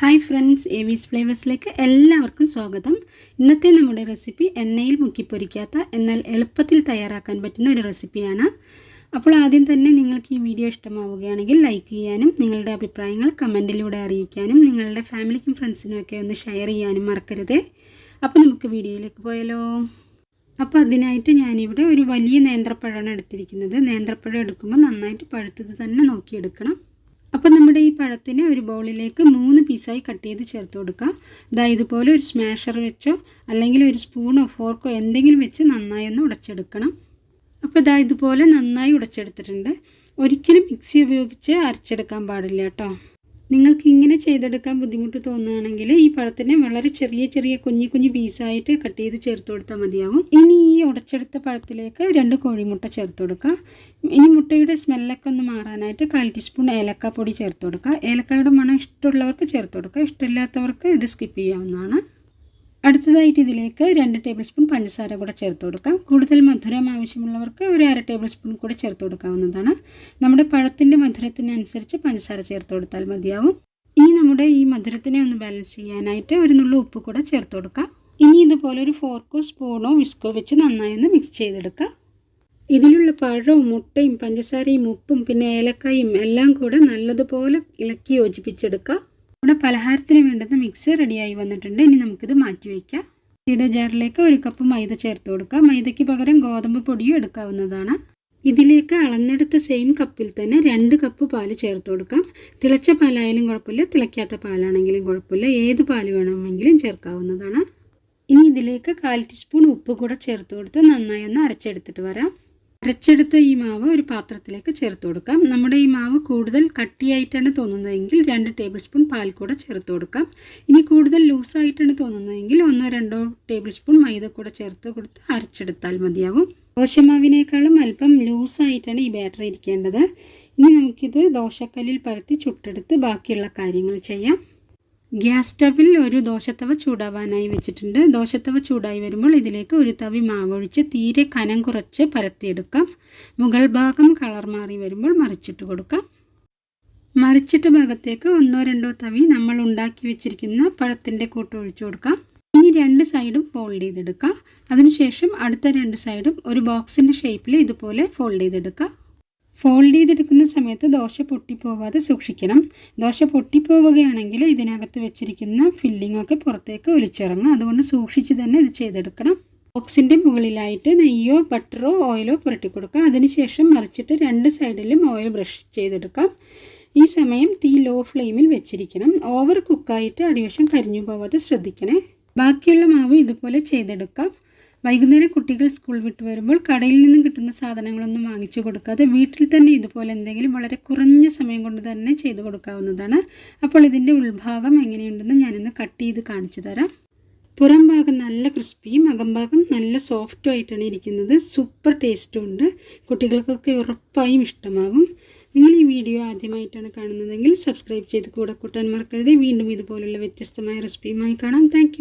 Hi friends എ വിസ് ഫ്ലേവേഴ്സിലേക്ക് എല്ലാവർക്കും സ്വാഗതം. ഇന്നത്തെ നമ്മുടെ റെസിപ്പി എണ്ണയിൽ മുക്കി പൊരിക്കാത്ത എന്നാൽ എളുപ്പത്തിൽ തയ്യാറാക്കാൻ പറ്റുന്ന ഒരു റെസിപ്പിയാണ് അപ്പോൾ ആദ്യം തന്നെ നിങ്ങൾക്ക് ഈ വീഡിയോ ഇഷ്ടമാവുകയാണെങ്കിൽ ലൈക്ക് ചെയ്യാനും നിങ്ങളുടെ അഭിപ്രായങ്ങൾ കമന്റിലൂടെ അറിയിക്കാനും നിങ്ങളുടെ ഫാമിലിക്കും ഫ്രണ്ട്സിനും ഒക്കെ ഒന്ന് ഷെയർ ചെയ്യാനും മറക്കരുത്. അപ്പോൾ നമുക്ക് വീഡിയോയിലേക്ക് പോയാലോ. അപ്പോൾ അതിനായിട്ട് ഞാനിവിടെ ഒരു വലിയ നേന്ത്രപ്പഴമാണ് എടുത്തിരിക്കുന്നത്. നേന്ത്രപ്പഴം എടുക്കുമ്പോൾ നന്നായിട്ട് പഴുത്തത് തന്നെ നോക്കിയെടുക്കണം. അപ്പോൾ നമ്മുടെ ഈ പഴത്തിനെ ഒരു ബൗളിലേക്ക് മൂന്ന് പീസായി കട്ട് ചെയ്ത് ചേർത്ത് കൊടുക്കുക ഇതാ ഇതുപോലെ ഒരു സ്മാഷർ വെച്ചോ അല്ലെങ്കിൽ ഒരു സ്പൂണോ ഫോർക്കോ എന്തെങ്കിലും വെച്ച് നന്നായി ഒന്ന് ഉടച്ചെടുക്കണം. അപ്പോൾ ഇതാ ഇതുപോലെ നന്നായി ഉടച്ചെടുത്തിട്ടുണ്ട്. ഒരിക്കലും മിക്സി ഉപയോഗിച്ച് അരച്ചെടുക്കാൻ പാടില്ല കേട്ടോ. നിങ്ങൾക്ക് ഇങ്ങനെ ചെയ്തെടുക്കാൻ ബുദ്ധിമുട്ട് തോന്നുകയാണെങ്കിൽ ഈ പഴത്തിനെ വളരെ ചെറിയ ചെറിയ കുഞ്ഞു കുഞ്ഞു പീസായിട്ട് കട്ട് ചെയ്ത് ചേർത്ത് കൊടുത്താൽ മതിയാവും. ഇനി ഈ ഉടച്ചെടുത്ത പഴത്തിലേക്ക് രണ്ട് കോഴിമുട്ട ചേർത്ത് കൊടുക്കുക. ഇനി മുട്ടയുടെ സ്മെല്ലൊക്കെ ഒന്ന് മാറാനായിട്ട് കാൽ ടീസ്പൂൺ ഏലക്കാപ്പൊടി ചേർത്ത് കൊടുക്കുക. ഏലക്കായുടെ മണം ഇഷ്ടമുള്ളവർക്ക് ചേർത്ത് കൊടുക്കുക. ഇഷ്ടമില്ലാത്തവർക്ക് ഇത് സ്കിപ്പ് ചെയ്യാവുന്നതാണ്. അടുത്തതായിട്ട് ഇതിലേക്ക് രണ്ട് ടേബിൾ സ്പൂൺ പഞ്ചസാര കൂടെ ചേർത്ത് കൊടുക്കാം. കൂടുതൽ മധുരം ആവശ്യമുള്ളവർക്ക് ഒരു അര ടേബിൾ സ്പൂൺ കൂടെ ചേർത്ത് കൊടുക്കാവുന്നതാണ്. നമ്മുടെ പഴത്തിന്റെ മധുരത്തിനനുസരിച്ച് പഞ്ചസാര ചേർത്ത് കൊടുത്താൽ മതിയാവും. ഇനി നമ്മുടെ ഈ മധുരത്തിനെ ഒന്ന് ബാലൻസ് ചെയ്യാനായിട്ട് ഒരു നുള്ള ഉപ്പ് കൂടെ ചേർത്ത് കൊടുക്കാം. ഇനി ഇതുപോലെ ഒരു ഫോർക്കോ സ്പൂണോ വിസ്കോ വെച്ച് നന്നായി ഒന്ന് മിക്സ് ചെയ്തെടുക്കാം. ഇതിലുള്ള പഴവും മുട്ടയും പഞ്ചസാരയും ഉപ്പും പിന്നെ ഏലക്കായും എല്ലാം കൂടെ നല്ലതുപോലെ ഇളക്കി യോജിപ്പിച്ചെടുക്കുക ഇവിടെ പലഹാരത്തിന് വേണ്ടുന്ന മിക്സ് റെഡിയായി വന്നിട്ടുണ്ട്. ഇനി നമുക്കിത് മാറ്റി വയ്ക്കാം. ഇട ജാറിലേക്ക് ഒരു കപ്പ് മൈദ ചേർത്ത് കൊടുക്കാം. മൈദയ്ക്ക് പകരം ഗോതമ്പ് പൊടിയും എടുക്കാവുന്നതാണ്. ഇതിലേക്ക് അളന്നെടുത്ത സെയിം കപ്പിൽ തന്നെ രണ്ട് കപ്പ് പാൽ ചേർത്ത് കൊടുക്കാം. തിളച്ച പാലായാലും കുഴപ്പമില്ല. തിളയ്ക്കാത്ത പാലാണെങ്കിലും കുഴപ്പമില്ല. ഏത് പാൽ വേണമെങ്കിലും ചേർക്കാവുന്നതാണ്. ഇനി ഇതിലേക്ക് കാൽ ടീസ്പൂൺ ഉപ്പ് കൂടെ ചേർത്ത് കൊടുത്ത് നന്നായി ഒന്ന് അരച്ചെടുത്തിട്ട് വരാം. അരച്ചെടുത്ത ഈ മാവ് ഒരു പാത്രത്തിലേക്ക് ചേർത്ത് കൊടുക്കാം. നമ്മുടെ ഈ മാവ് കൂടുതൽ കട്ടിയായിട്ടാണ് തോന്നുന്നതെങ്കിൽ രണ്ട് ടേബിൾ സ്പൂൺ പാൽ കൂടെ ചേർത്ത് കൊടുക്കാം. ഇനി കൂടുതൽ ലൂസായിട്ടാണ് തോന്നുന്നതെങ്കിൽ ഒന്നോ രണ്ടോ ടേബിൾ സ്പൂൺ മൈദ കൂടെ ചേർത്ത് കൊടുത്ത് അരച്ചെടുത്താൽ മതിയാവും. ദോശമാവിനേക്കാളും അല്പം ലൂസായിട്ടാണ് ഈ ബാറ്റർ ഇരിക്കേണ്ടത്. ഇനി നമുക്കിത് ദോശക്കല്ലിൽ പരത്തി ചുട്ടെടുത്ത് ബാക്കിയുള്ള കാര്യങ്ങൾ ചെയ്യാം. ഗ്യാസ് സ്റ്റവിൽ ഒരു ദോശത്തവ ചൂടാവാനായി വെച്ചിട്ടുണ്ട്. ദോശത്തവ ചൂടായി വരുമ്പോൾ ഇതിലേക്ക് ഒരു തവി മാവൊഴിച്ച് തീരെ കനം കുറച്ച് പരത്തിയെടുക്കാം. മുകൾ ഭാഗം കളർ മാറി വരുമ്പോൾ മറിച്ചിട്ട് കൊടുക്കാം. മറിച്ചിട്ട ഭാഗത്തേക്ക് ഒന്നോ രണ്ടോ തവി നമ്മൾ ഉണ്ടാക്കി വെച്ചിരിക്കുന്ന പഴത്തിന്റെ കൂട്ട് ഒഴിച്ചു കൊടുക്കാം. ഇനി രണ്ട് സൈഡും ഫോൾഡ് ചെയ്തെടുക്കുക അതിനുശേഷം അടുത്ത രണ്ട് സൈഡും ഒരു ബോക്സിന്റെ ഷേപ്പിൽ ഇതുപോലെ ഫോൾഡ് ചെയ്തെടുക്കുക ഫോൾഡ് ചെയ്തെടുക്കുന്ന സമയത്ത് ദോശ പൊട്ടിപ്പോവാതെ സൂക്ഷിക്കണം. ദോശ പൊട്ടിപ്പോവുകയാണെങ്കിൽ ഇതിനകത്ത് വെച്ചിരിക്കുന്ന ഫില്ലിങ്ങൊക്കെ പുറത്തേക്ക് ഒലിച്ചിറങ്ങും. അതുകൊണ്ട് സൂക്ഷിച്ച് തന്നെ ഇത് ചെയ്തെടുക്കണം. ബോക്സിന്റെ മുകളിലായിട്ട് നെയ്യോ ബട്ടറോ ഓയിലോ പുരട്ടി കൊടുക്കുക അതിനുശേഷം മറിച്ചിട്ട് രണ്ട് സൈഡിലും ഓയിൽ ബ്രഷ് ചെയ്തെടുക്കാം. ഈ സമയം തീ ലോ ഫ്ലെയിമിൽ വെച്ചിരിക്കണം. ഓവർ കുക്കായിട്ട് അടിവശം കരിഞ്ഞു പോവാതെ ശ്രദ്ധിക്കണേ. ബാക്കിയുള്ള മാവ് ഇതുപോലെ ചെയ്തെടുക്കാം. വൈകുന്നേരം കുട്ടികൾ സ്കൂൾ വിട്ട് വരുമ്പോൾ കടയിൽ നിന്നും കിട്ടുന്ന സാധനങ്ങളൊന്നും വാങ്ങിച്ചു കൊടുക്കാതെ വീട്ടിൽ തന്നെ ഇതുപോലെ എന്തെങ്കിലും വളരെ കുറഞ്ഞ സമയം കൊണ്ട് തന്നെ ചെയ്തു കൊടുക്കാവുന്നതാണ്. അപ്പോൾ ഇതിന്റെ ഉൾഭാഗം എങ്ങനെയുണ്ടെന്ന് ഞാനിന്ന് കട്ട് ചെയ്ത് കാണിച്ചു തരാം. പുറം ഭാഗം നല്ല ക്രിസ്പിയും അകംഭാഗം നല്ല സോഫ്റ്റും ആയിട്ടാണ് ഇരിക്കുന്നത്. സൂപ്പർ ടേസ്റ്റും ഉണ്ട്. കുട്ടികൾക്കൊക്കെ ഉറപ്പായും ഇഷ്ടമാകും. നിങ്ങൾ ഈ വീഡിയോ ആദ്യമായിട്ടാണ് കാണുന്നതെങ്കിൽ സബ്സ്ക്രൈബ് ചെയ്ത് കൂടെ കൂട്ടാൻ മറക്കരുത്. വീണ്ടും ഇതുപോലുള്ള വ്യത്യസ്തമായ റെസിപ്പിയുമായി കാണാം. താങ്ക്